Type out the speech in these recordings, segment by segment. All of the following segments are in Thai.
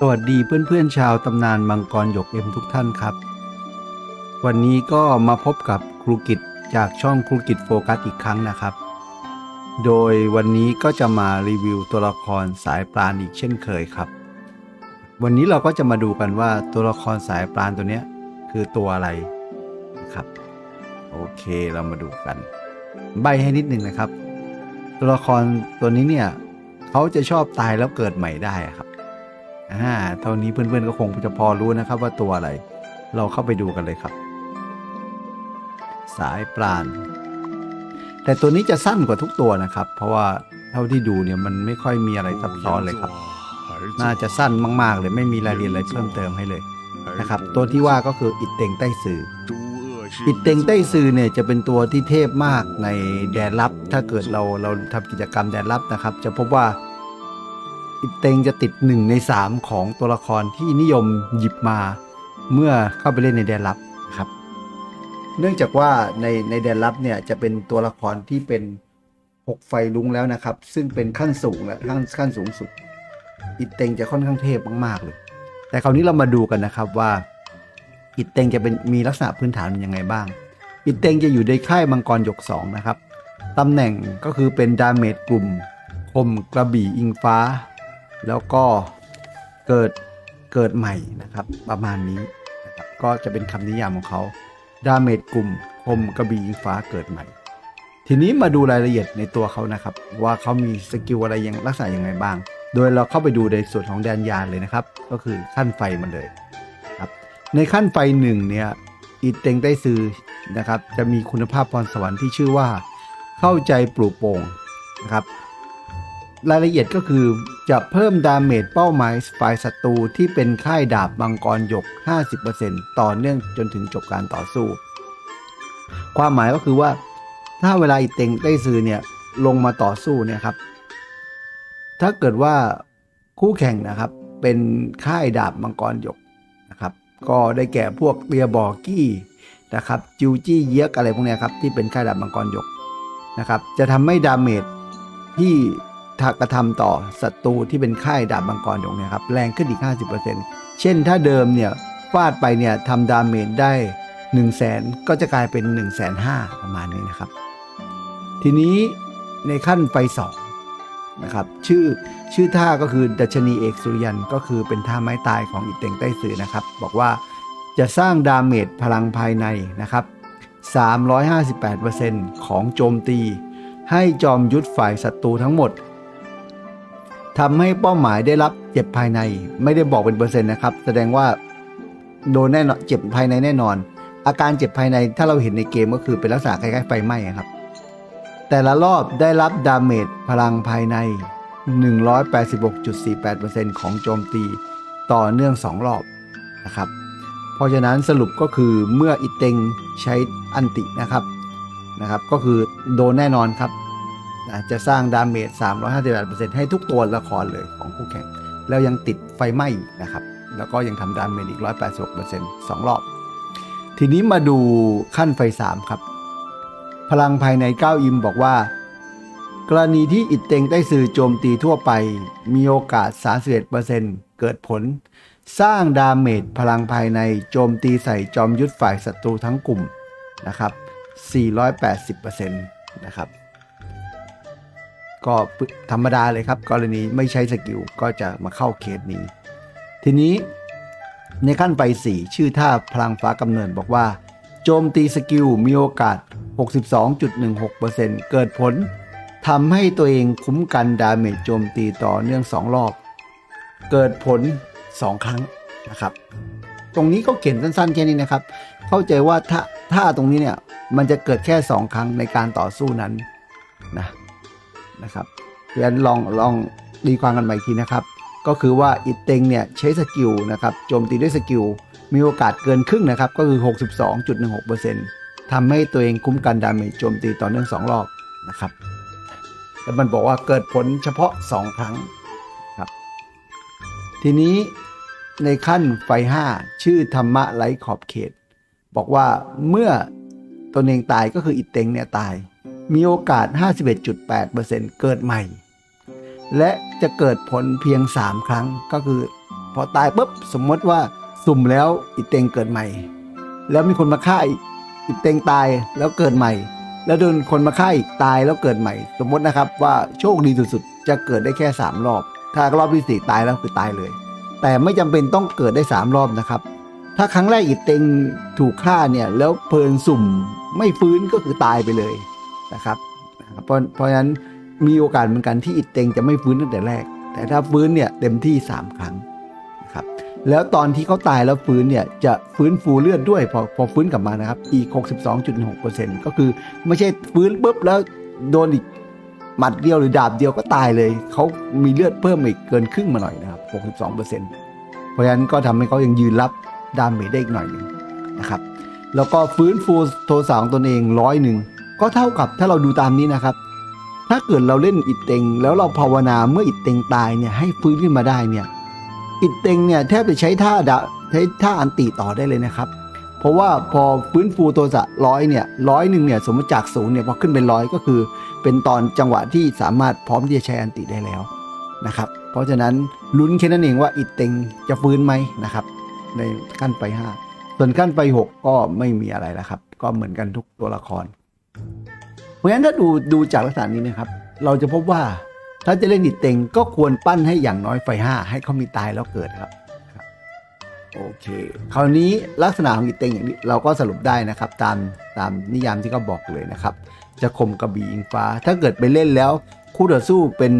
สวัสดีเพื่อนๆชาวตำนานมังกรหยกเอ็มทุกท่านครับ วันนี้ก็มาพบกับครูกิจจากช่องครูกิจโฟกัสอีกครั้งนะครับ โดยวันนี้ก็จะมารีวิวตัวละครสายปราณอีกเช่นเคยครับ วันนี้เราก็จะมาดูกันว่าตัวละครสายปราณตัวเนี้ยคือตัวอะไรนะครับ โอเคเรามาดูกัน ใบให้นิดหนึ่งนะครับ ตัวละครตัวนี้เนี่ยเขาจะชอบตายแล้วเกิดใหม่ได้ครับ อ่าเท่านี้เพื่อนๆก็คงจะพอรู้นะครับว่าตัวอะไร เราเข้าไปดูกันเลยครับ สายปราณแต่ตัวนี้จะสั้นกว่าทุกตัวนะครับ เพราะว่าเท่าที่ดูเนี่ยมันไม่ค่อยมีอะไรซับซ้อนเลยครับ น่าจะสั้นมาก ๆ เลยไม่มีรายละเอียดอะไรเพิ่มเติมให้เลยนะครับ ตัวที่ว่าก็คืออิดเต็งใต้สื่ออิดเต็งใต้ซื่อเนี่ยจะเป็นตัวที่เทพมากในแดนลับ ถ้าเกิดเราเราทำกิจกรรมแดนลับนะครับ จะพบว่า อิดเต็งจะติดหนึ่งในสามของตัวละครที่นิยมหยิบมา เมื่อเข้าไปเล่นในแดนลับนะครับ เนื่องจากว่าในในแดนลับเนี่ยจะเป็นตัวละครที่เป็นหกไฟลุงแล้วนะครับ ซึ่งเป็นขั้นสูงและขั้นขั้นสูงสุดอิดเต็งจะค่อนข้างเทพมากๆเลย แต่คราวนี้เรามาดูกันนะครับว่าอิดเต็งจะเป็นมีลักษณะพื้นฐานเป็นยังไงบ้าง อิดเต็งจะอยู่ในค่ายมังกรหยก2นะครับตำแหน่งก็คือเป็นดาเมจกลุ่มคมกระบี่อิงฟ้า แล้วก็เกิดเกิดใหม่นะครับ ประมาณนี้นะครับก็จะเป็นคำนิยามของเขาดาเมจกลุ่มคมกระบี่อิงฟ้าเกิดใหม่ ทีนี้มาดูรายละเอียดในตัวเขานะครับ ว่าเขามีสกิลอะไรยังลักษณะยังไงบ้าง โดยเราเข้าไปดูในส่วนของแดนยานเลยนะครับ ก็คือขั้นไฟมันเลยครับในขั้นไฟหนึ่งเนี่ยอีเต็งได้ซื้อนะครับ จะมีคุณภาพพรสวรรค์ที่ชื่อว่า เข้าใจปลูกโป่งนะครับ รายละเอียดก็คือจะเพิ่มดาเมจเป้าหมายฝ่ายศัตรูที่เป็นค่ายดาบมังกรหยก 50%ต่อเนื่องจนถึงจบการต่อสู้ ความหมายก็คือว่า ถ้าเวลาอีเต็งได้ซื้อเนี่ยลงมาต่อสู้เนี่ยครับ ถ้าเกิดว่าคู่แข่งนะครับ เป็นค่ายดาบมังกรหยกนะครับ ก็ได้แก่พวกเรียบอกกี้นะครับจิวจี้เยียกอะไรพวกเนี้ยครับที่เป็นค่ายดาบมังกรหยกนะครับ จะทำให้ดาเมจที่ กระทำต่อศัตรูที่เป็นค่ายดาบมังกรหยกเนี่ยครับแรงขึ้นอีก 50%เช่นถ้าเดิมเนี่ยฟาดไปเนี่ยทำดาเมจได้ 1 0 0 0 0แสนก็จะกลายเป็น 1 5 0 0 0 0ประมาณนี้นะครับ ทีนี้ในขั้นไฟสองนะครับชื่อชื่อท่าก็คือดัชนีเอกสุริยันก็คือเป็นท่าไม้ตายของอิเต็งใต้สือนะครับ บอกว่าจะสร้างดาเมจพลังภายในนะครับ 358%ของโจมตี ให้จอมยุทธฝ่ายศัตรูทั้งหมด ทำให้เป้าหมายได้รับเจ็บภายใน ไม่ได้บอกเป็นเปอร์เซ็นต์นะครับ แสดงว่าโดนแน่นอนเจ็บภายในแน่นอน อาการเจ็บภายในถ้าเราเห็นในเกมก็คือเป็นลักษณะคล้ายๆไฟไหม้ครับ แต่ละรอบได้รับดาเมจพลังภายใน 186.48%ของโจมตีต่อเนื่อง 2 รอบนะครับ เพราะฉะนั้นสรุปก็คือเมื่ออิเต็งใช้อันตินะครับนะครับ ก็คือโดนแน่นอนครับ นะจะสร้างดาเมจ 358%ให้ทุกตัวละครเลยของคู่แข่ง แล้วยังติดไฟไหม้นะครับ แล้วก็ยังทำดาเมจอีก 186% 2 รอบ ทีนี้มาดูขั้นไฟ 3 ครับ พลังภายใน 9 อิมบอกว่า กรณีที่อิดเต็งได้สื่อโจมตีทั่วไป มีโอกาส 31%เกิดผล สร้างดาเมจพลังภายในโจมตีใส่จอมยุทธฝ่ายศัตรูทั้งกลุ่มนะครับ 480%นะครับ ก็ธรรมดาเลยครับ กรณีไม่ใช้สกิลก็จะมาเข้าเคสนี้ ทีนี้ในขั้นไป 4 ชื่อท่าพลังฟ้ากำเนิดบอกว่า โจมตีสกิลมีโอกาส 62.16%เกิดผลทำให้ตัวเองคุ้มกันดาเมจโจมตีต่อเนื่อง 2 รอบ เกิดผล 2 ครั้งนะครับ ตรงนี้ก็เขียนสั้นๆแค่นี้นะครับ เข้าใจว่าถ้าถ้าตรงนี้เนี่ยมันจะเกิดแค่ 2 ครั้งในการต่อสู้นั้นนะ นะครับเพราะฉะนั้นลองลองดีความกันใหม่อีกทีนะครับ ก็คือว่าอิตเต็งเนี่ยใช้สกิลนะครับโจมตีด้วยสกิลมีโอกาสเกินครึ่งนะครับ ก็คือ 62.16%ทำให้ตัวเองคุ้มกันดาเมจโจมตีต่อเนื่อง2รอบนะครับแล้วมันบอกว่าเกิดผลเฉพาะ 2 ครั้งครับ ทีนี้ในขั้นไฟ 5 ชื่อธรรมะไร้ขอบเขต บอกว่าเมื่อตนเองตายก็คืออิตเต็งเนี่ยตาย มีโอกาส 51.8%เกิดใหม่ และจะเกิดผลเพียง 3 ครั้งก็คือ พอตายปุ๊บสมมติว่าสุ่มแล้วอีเต็งเกิดใหม่ แล้วมีคนมาฆ่าอีเต็งตายแล้วเกิดใหม่ แล้วโดนคนมาฆ่าอีกตายแล้วเกิดใหม่ สมมตินะครับว่าโชคดีสุดๆจะเกิดได้แค่ 3 รอบ ถ้ารอบที่สี่ตายแล้วคือตายเลย แต่ไม่จำเป็นต้องเกิดได้ 3 รอบนะครับ ถ้าครั้งแรกอีเต็งถูกฆ่าเนี่ยแล้วเพลินสุ่มไม่ฟื้นก็คือตายไปเลย นะครับเพราะเพราะฉะนั้นมีโอกาสเหมือนกันที่อีเต็งจะไม่ฟื้นตั้งแต่แรก แต่ถ้าฟื้นเนี่ยเต็มที่ 3 ครั้งนะครับแล้วตอนที่เขาตายแล้วฟื้นเนี่ยจะฟื้นฟูเลือดด้วยพอพอฟื้นกลับมานะครับอีก 62.6%ก็คือไม่ใช่ฟื้นปุ๊บแล้วโดนอีกหมัดเดียวหรือดาบเดียวก็ตายเลยเขามีเลือดเพิ่มอีกเกินครึ่งมาหน่อยนะครับ 62%เพราะฉะนั้นก็ทำให้เขายังยืนรับดาเมจได้อีกหน่อยหนึ่งนะครับแล้วก็ฟื้นฟูโทสาของตนเองร้อยหนึ่ง ก็เท่ากับถ้าเราดูตามนี้นะครับ ถ้าเกิดเราเล่นอิดเต็ง แล้วเราภาวนาเมื่ออิดเต็งตายเนี่ยให้ฟื้นขึ้นมาได้เนี่ยอิดเต็งเนี่ยแทบจะใช้ท่าดาใช้ท่าอันติต่อได้เลยนะครับ เพราะว่าพอฟื้นฟูโทสะร้อยเนี่ยร้อยหนึ่งเนี่ยสมมติจากศูนย์เนี่ยพอขึ้นเป็นร้อยก็คือ เป็นตอนจังหวะที่สามารถพร้อมที่จะใช้อันติได้แล้วนะครับเพราะฉะนั้นลุ้นแค่นั้นเองว่าอิดเต็งจะฟื้นไหมนะครับ ในขั้นไปห้าส่วนขั้นไปหกก็ไม่มีอะไรแล้วครับ ก็เหมือนกันทุกตัวละคร ราะฉะนั้นถ้าดูดูจากลักษณะนี้นะครับ เราจะพบว่าถ้าจะเล่นอิดเต็งก็ควรปั้นให้อย่างน้อยไฟห้าให้เขามีตายแล้วเกิดครับโอเค คราวนี้ลักษณะของอิดเต็งอย่างนี้เราก็สรุปได้นะครับ ตามตามนิยามที่เขาบอกเลยนะครับ จะคมกระบี่อิงฟ้า ถ้าเกิดไปเล่นแล้ว คู่ต่อสู้เป็น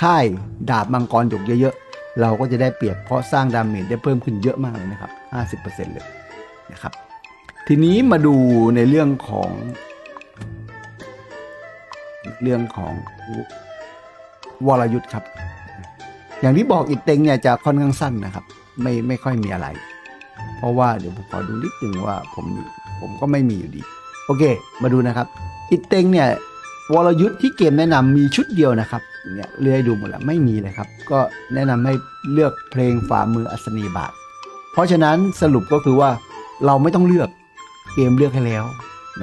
ค่ายดาบมังกรหยกเยอะๆเราก็จะได้เปรียบเพราะสร้างดาเมจได้เพิ่มขึ้นเยอะมากเลยนะครับ 50%เลยนะครับทีนี้มาดูในเรื่องของ เรื่องของวรยุทธ์ครับ อย่างที่บอกอิดเต็งเนี่ยจะค่อนข้างสั้นนะครับ ไม่ไม่ค่อยมีอะไร เพราะว่าเดี๋ยวผมขอดูนิดนึงว่าผมมีผมก็ไม่มีอยู่ดี โอเค มาดูนะครับ อิดเต็งเนี่ยวรยุทธ์ที่เกมแนะนำมีชุดเดียวนะครับเนี่ยเลื่อยดูหมดแล้วไม่มีเลยครับ ก็แนะนำให้เลือกเพลงฝ่ามืออัศนีบาท เพราะฉะนั้นสรุปก็คือว่าเราไม่ต้องเลือกเกมเลือกให้แล้ว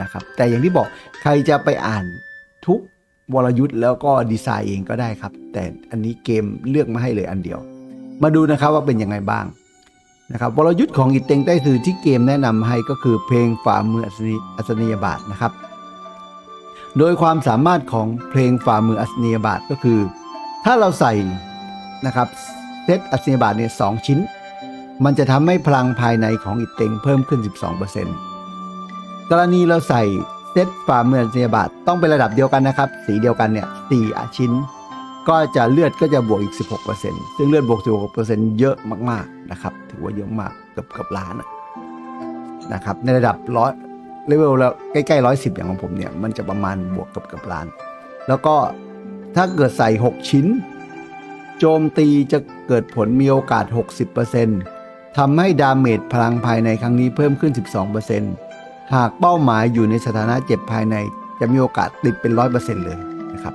นะครับ แต่อย่างที่บอกใครจะไปอ่าน ทุกวรยุทธ์แล้วก็ดีไซน์เองก็ได้ครับ แต่อันนี้เกมเลือกมาให้เลยอันเดียว มาดูนะครับว่าเป็นยังไงบ้างนะครับวรยุทธ์ของอิตเต็งใต้สื่อที่เกมแนะนำให้ก็คือเพลงฝ่ามืออัศนีอัศนียบาทนะครับ โดยความสามารถของเพลงฝ่ามืออัศนียบาทก็คือ ถ้าเราใส่นะครับเซตอัศนียบาทเนี่ยสองชิ้น มันจะทำให้พลังภายในของอิตเต็งเพิ่มขึ้น 12%กรณีเราใส่ เซตฝ่ามืออัศนียบาทต้องเป็นระดับเดียวกันนะครับ สีเดียวกันเนี่ยสี่ชิ้น ก็จะเลือดก็จะบวกอีก 16%ซึ่งเลือดบวก 16%เยอะมากๆนะครับ ถือว่าเยอะมากเกือบเกือบล้านนะครับ ในระดับร้อยเลเวลแล้วใกล้ๆร้อยสิบอย่างของผมเนี่ย มันจะประมาณบวกเกือบเกือบล้าน แล้วก็ถ้าเกิดใส่ 6 ชิ้น โจมตีจะเกิดผลมีโอกาส 60%ทำให้ดาเมจพลังภายในครั้งนี้เพิ่มขึ้น 12% หากเป้าหมายอยู่ในสถานะเจ็บภายในจะมีโอกาสติดเป็น100%เลยนะครับ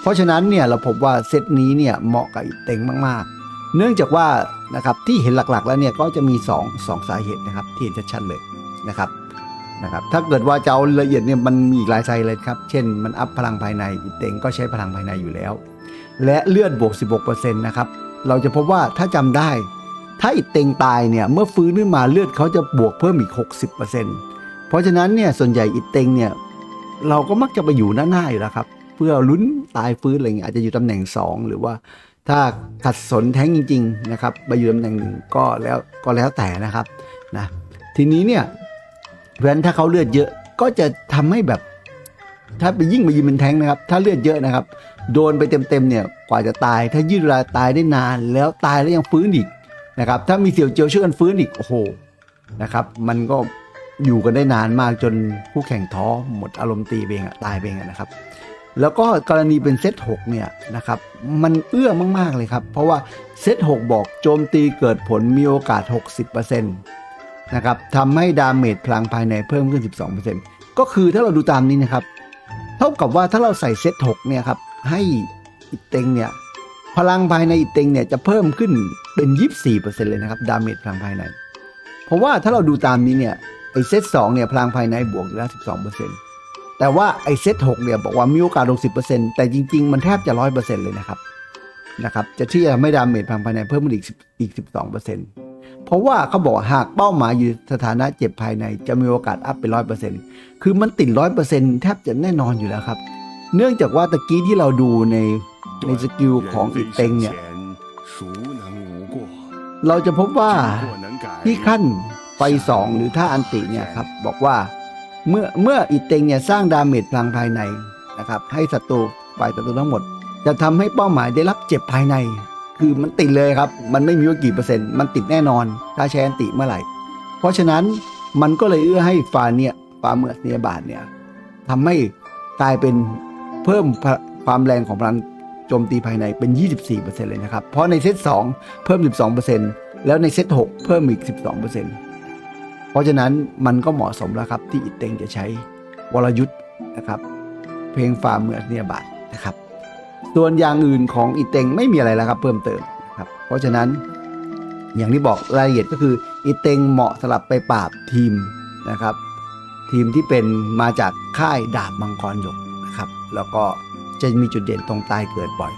เพราะฉะนั้นเนี่ยเราพบว่าเซตนี้เนี่ยเหมาะกับอิเต็งมากๆ เนื่องจากว่านะครับที่เห็นหลักๆ แล้วเนี่ยก็จะมี 2 2 สาเหตุนะครับที่เห็นชัดๆเลยนะครับนะครับ ถ้าเกิดว่าจะเอาละเอียดเนี่ยมันมีอีกหลายไซเลยครับ เช่นมันอัพพลังภายในอิเต็งก็ใช้พลังภายในอยู่แล้ว และเลือดบวก 16%นะครับเราจะพบว่าถ้าจำได้ ถ้าอิเต็งตายเนี่ยเมื่อฟื้นขึ้นมาเลือดเขาจะบวกเพิ่มอีก 60%เเพราะฉะนั้นเนี่ยส่วนใหญ่อิเต็งเนี่ยเราก็มักจะไปอยู่หน้าๆอยู่แล้วครับ เพื่อลุ้นตายฟื้นอะไรเงี้ยอาจจะอยู่ตำแหน่ง 2 หรือว่าถ้าขัดสนแท้งจริง ๆ นะครับไปอยู่ตำแหน่งหนึ่งก็แล้วก็แล้วแต่นะครับนะทีนี้เนี่ยเพราะฉะนั้นถ้าเขาเลือดเยอะก็จะทำให้แบบ ถ้าไปยิ่งไปยืนเป็นแท้งนะครับ ถ้าเลือดเยอะนะครับ โดนไปเต็มๆเนี่ยกว่าจะตาย ถ้ายืดเวลาตายได้นาน แล้วตายแล้วยังฟื้นอีกนะครับ ถ้ามีเสี่ยวเจียวช่วยกันฟื้นอีกโอ้โหนะครับ มันก็ อยู่กันได้นานมากจนคู่แข่งท้อหมดอารมณ์ตีเองอะตายเองอะนะครับ แล้วก็กรณีเป็นเซต6เนี่ยนะครับมันเอื้อมาก ๆ เลยครับ เพราะว่าเซต6บอกโจมตีเกิดผลมีโอกาส 60%นะครับทำให้ดาเมจพลังภายในเพิ่มขึ้น 12%ก็คือถ้าเราดูตามนี้นะครับ เท่ากับว่าถ้าเราใส่เซต6เนี่ยครับให้อิเต็งเนี่ยพลังภายในอิเต็งเนี่ยจะเพิ่มขึ้นเป็น 24%เลยนะครับดาเมจพลังภายใน เพราะว่าถ้าเราดูตามนี้เนี่ย ไอ้เซตสองเนี่ยพลังภายในบวกอยู่แล้วสิบสองเปอร์เซ็นต์แต่ว่าไอ้เซตหกเนี่ยบอกว่ามีโอกาสลงสิบเปอร์เซ็นต์แต่จริง ๆ มันแทบจะร้อยเปอร์เซ็นต์เลยนะครับนะครับจะที่จะไม่ดามเมจพลังภายในเพิ่มขึ้นอีกอีกสิบสองเปอร์เซ็นต์เพราะว่าเขาบอกหากเป้าหมายอยู่สถานะเจ็บภายในจะมีโอกาสอัพไปร้อยเปอร์เซ็นต์คือมันติดร้อยเปอร์เซ็นต์แทบจะแน่นอนอยู่แล้วครับ เนื่องจากว่าตะกี้ที่เราดูในในสกิลของอีเต็งเนี่ยเราจะพบว่าที่ขั้น ไฟสองหรือท่าอันติเนี่ยครับบอกว่าเมื่อเมื่ออีเตงเนี่ยสร้างดาเมจพลังภายในนะครับ ให้ศัตรูฝ่ายศัตรูทั้งหมด จะทำให้เป้าหมายได้รับเจ็บภายใน คือมันติดเลยครับ มันไม่มีว่ากี่เปอร์เซ็นต์ มันติดแน่นอน ถ้าใช้อันติเมื่อไหร่ เพราะฉะนั้นมันก็เลยเอื้อให้ฟาเนี่ยฟาเมือเนียบาทเนี่ยทำให้กลายเป็นเพิ่มความแรงของพลังโจมตีภายในเป็น 24%เลยนะครับ เพราะในเซต2เพิ่ม 12%แล้วในเซต6เพิ่มอีก 12%เพ ราะฉะนั้นมันก็เหมาะสมแล้วครับที่อิตเต็งจะใช้วรยุทธ์นะครับ เพลงฟาเมือสเนียบาทนะครับ ส่วนอย่างอื่นของอีเต็งไม่มีอะไรแล้วครับเพิ่มเติมนะครับเพราะฉะนั้นอย่างที่บอกรายละเอียดก็คืออีเต็งเหมาะสำหรับไปปราบทีมนะครับ ทีมที่เป็นมาจากค่ายดาบมังกรหยกนะครับ แล้วก็จะมีจุดเด่นตรงตายเกิดบ่อย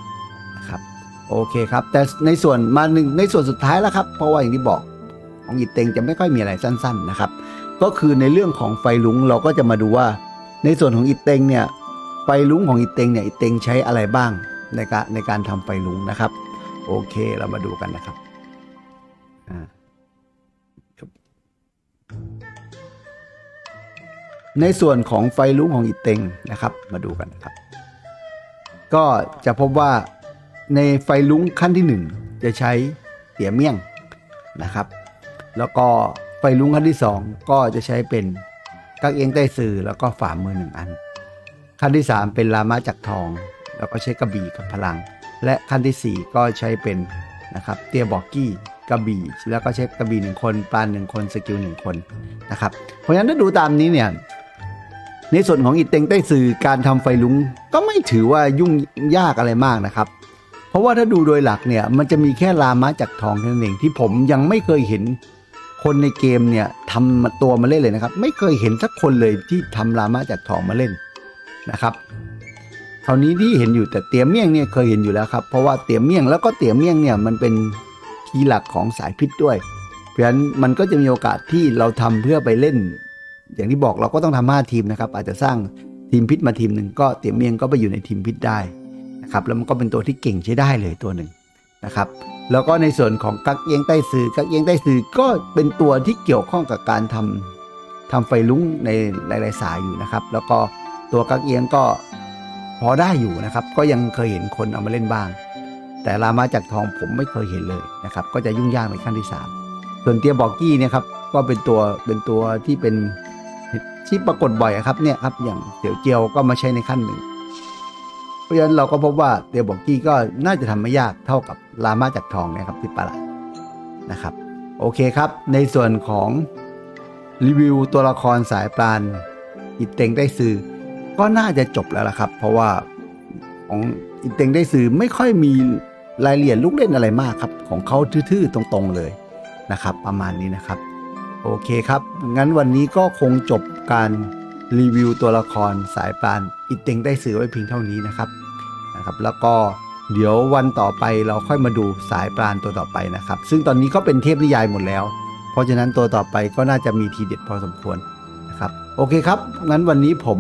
นะครับโอเคครับแต่ในส่วนมาหนึ่งในส่วนสุดท้ายแล้วครับ เพราะว่าอย่างที่บอก ของอีเต็งจะไม่ค่อยมีอะไรสั้นๆนะครับ ก็คือในเรื่องของไฟลุงเราก็จะมาดูว่า ในส่วนของอีเต็งเนี่ยไฟลุงของอีเต็งเนี่ยอีเต็งใช้อะไรบ้างในการในการทำไฟลุงนะครับ โอเคเรามาดูกันนะครับในส่วนของไฟลุงของอีเต็งนะครับ มาดูกันนะครับ ก็จะพบว่าในไฟลุงขั้นที่หนึ่งจะใช้เตี๋ยเมี่ยงนะครับ แล้วก็ไฟลุงขั้นที่สองก็จะใช้เป็นกักเอียงใต้สื่อแล้วก็ฝ่ามือหนึ่งอัน ขั้นที่ 3 เป็นลามะจักรทอง แล้วก็ใช้กระบี่กับพลัง และขั้นทีสี่ 4 ก็ใช้เป็นนะครับเตียบอกกี้กระบี่แล้วก็ใช้กระบี่หนึ่งคนปลาหนึ่งคนสกิลหนึ่งคนนะครับเพราะฉะนั้นถ้าดูตามนี้เนี่ยในส่วนของอิตเต็งใต้สื่อการทำไฟลุงก็ไม่ถือว่ายุ่งยากอะไรมากนะครับ เพราะว่าถ้าดูโดยหลักเนี่ยมันจะมีแค่ลามะจักรทองแค่านั้นเองที่ผมยังไม่เคยเห็น คนในเกมเนี่ยทำตัวมาเล่นเลยนะครับ ไม่เคยเห็นสักคนเลยที่ทำลามะจักทองมาเล่นนะครับคราวนี้ที่เห็นอยู่แต่เตี๋ยเมี่ยงเนี่ยเคยเห็นอยู่แล้วครับเพราะว่าเตี๋ยเมี่ยงแล้วก็เตี๋ยเมี่ยงเนี่ยมันเป็นคีย์หลักของสายพิษด้วย เพราะฉะนั้นมันก็จะมีโอกาสที่เราทำเพื่อไปเล่น อย่างที่บอกเราก็ต้องทำห้าทีมนะครับ อาจจะสร้างทีมพิษมาทีมหนึ่งก็เตี๋ยเมี่ยงก็ไปอยู่ในทีมพิษได้นะครับแล้วมันก็เป็นตัวที่เก่งใช้ได้เลยตัวหนึ่ง นะครับแล้วก็ในส่วนของกักเอียงใต้สื่อกักเอียงใต้สื่อก็เป็นตัวที่เกี่ยวข้องกับการทำทำไฟลุ้งในหลาย ๆ สายอยู่นะครับ แล้วก็ตัวกักเอียงก็พอได้อยู่นะครับ ก็ยังเคยเห็นคนเอามาเล่นบ้าง แต่รามาจากทองผมไม่เคยเห็นเลยนะครับ ก็จะยุ่งยากในขั้นที่ 3 ส่วนเตียบอกกี้เนี่ยครับก็เป็นตัวเป็นตัวที่เป็นที่ปรากฏบ่อยครับเนี่ยครับอย่างเสี่ยวเจียวก็มาใช้ในขั้นหนึ่ง เพราะฉะนั้นเราก็พบว่าเตียวบอกกี้ก็น่าจะทำไม่ยากเท่ากับรามาจากทองนะครับที่ประหลาดนะครับ โอเคครับ ในส่วนของรีวิวตัวละครสายปราณอิตเต็งได้ซื้อก็น่าจะจบแล้วล่ะครับ เพราะว่าของอิตเต็งได้ซื้อไม่ค่อยมีรายละเอียดลูกเล่นอะไรมากครับ ของเขาทื่อๆตรงๆเลยนะครับ ประมาณนี้นะครับ โอเคครับ งั้นวันนี้ก็คงจบการ รีวิวตัวละครสายปาณอิตเต็งได้ซื้อไว้เพียงเท่านี้นะครับนะครับ แล้วก็เดี๋ยววันต่อไปเราค่อยมาดูสายปราณตัวต่อไปนะครับ ซึ่งตอนนี้ก็เป็นเทพนิยายหมดแล้ว เพราะฉะนั้นตัวต่อไปก็น่าจะมีทีเด็ดพอสมควรนะครับ โอเคครับ งั้นวันนี้ผม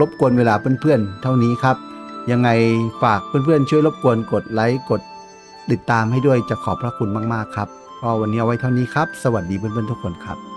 รบกวนเวลาเพื่อนๆ เท่านี้ครับ ยังไงฝากเพื่อนๆ ช่วยรบกวนกดไลค์กดติดตามให้ด้วยจะขอบพระคุณมากๆครับก็วันนี้เอาไว้เท่านี้ครับ สวัสดีเพื่อนๆทุกคนครับ